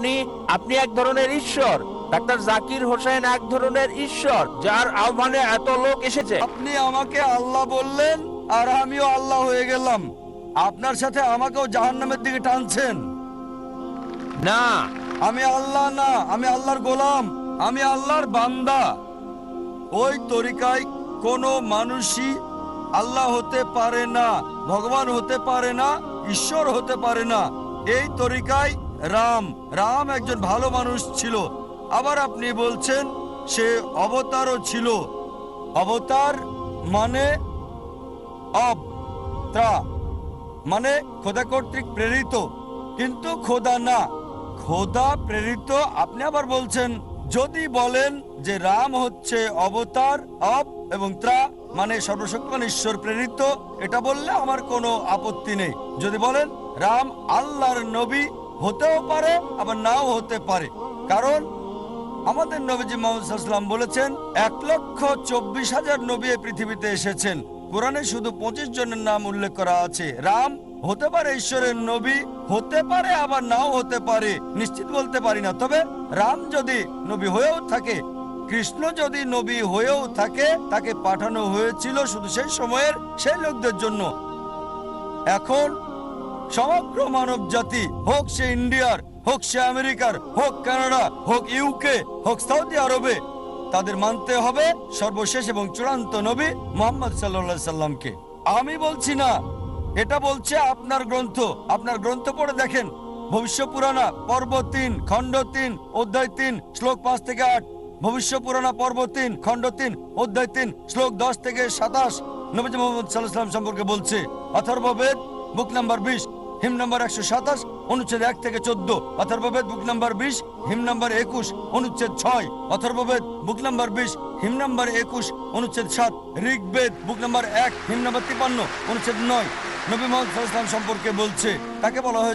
আপনি আপনি এক ধরনের ঈশ্বর। ডাক্তার জাকির হোসেন এক ধরনের ঈশ্বর যার আহ্বানে এত লোক এসেছে। আপনি আমাকে আল্লাহ বললেন আর আমিও আল্লাহ হয়ে গেলাম। আপনার সাথে আমাকেও জাহান্নামের দিকে টানছেন। না। আমি আল্লাহ না আমি আল্লাহর গোলাম আমি আল্লাহর বান্দা। ওই তরিকায় কোনো মানুষই আল্লাহ হতে পারে না ভগবান হতে পারে না ঈশ্বর হতে পারে না। এই তরিকায় রাম রাম একজন ভালো মানুষ ছিল। আবার আপনি বলছেন সে অবতারও ছিল। অবতার মানে ত্রা মানে খোদা কর্তৃক প্রেরিত। কিন্তু খোদা না, খোদা প্রেরিত। আপনি আবার বলছেন, যদি বলেন যে রাম হচ্ছে অবতার, অব এবং ত্রা মানে সর্বশক্তিমান ঈশ্বর প্রেরিত, এটা বললে আমার কোনো আপত্তি নেই। যদি বলেন, রাম আল্লাহর নবী হতেও পারে, আবার নাও হতে পারে। কারণ আমাদের নবীজি মোহাম্মদ বলেছেন, এক লক্ষ চব্বিশ হাজার নবী পৃথিবীতে এসেছেন। কোরআনে শুধু পঁচিশ জনের নাম উল্লেখ করা আছে। রাম হতে পারে ঈশ্বরের নবী, হতে পারে, আবার নাও হতে পারে, নিশ্চিত বলতে পারি না। তবে রাম যদি নবী হয়েও থাকে, কৃষ্ণ যদি নবী হয়েও থাকে, তাকে পাঠানো হয়েছিল শুধু সেই সময়ের, সেই লোকদের জন্য। এখন সমগ্র মানব জাতি, হোক সে ইন্ডিয়ার, হোক সে আমেরিকার, হোক কানাডা, হোক ইউকে, হোক সৌদি আরবে, তাদের মানতে হবে সর্বশেষ এবং চূড়ান্ত নবী মোহাম্মদ সাল্লা সাল্লামকে। আমি বলছি না, এটা বলছে আপনার গ্রন্থ। আপনার গ্রন্থ পড়ে দেখেন, ভবিষ্য পুরানা পর্ব তিন, খণ্ড তিন, অধ্যায় তিন, শ্লোক পাঁচ থেকে আট। ভবিষ্য পুরাণা পর্ব তিন, খণ্ড তিন, অধ্যায় তিন, শ্লোক দশ থেকে সাতাশ। নবীজ মোহাম্মদ সাল্লাহ সাল্লাম সম্পর্কে বলছে, অথর্ববেদ, বুক নাম্বার বিশ হিম নম্বর একশো সাতাশ, অনুচ্ছেদ এক থেকে চোদ্দ, অথর্ববেদ বুক নাম্বার বিশ, হিম নম্বর একুশ, অনুচ্ছেদ ছয়, অথর্ববেদ বুক নাম্বার বিশ, হিম নাম্বার একুশ, অনুচ্ছেদ সাত, ঋগ্বেদ বুক নাম্বার এক, হিম নম্বর তিপান্ন, অনুচ্ছেদ নয়। নবী মোহাম্মদ সম্পর্কে বলছে, তাকে বলা হয়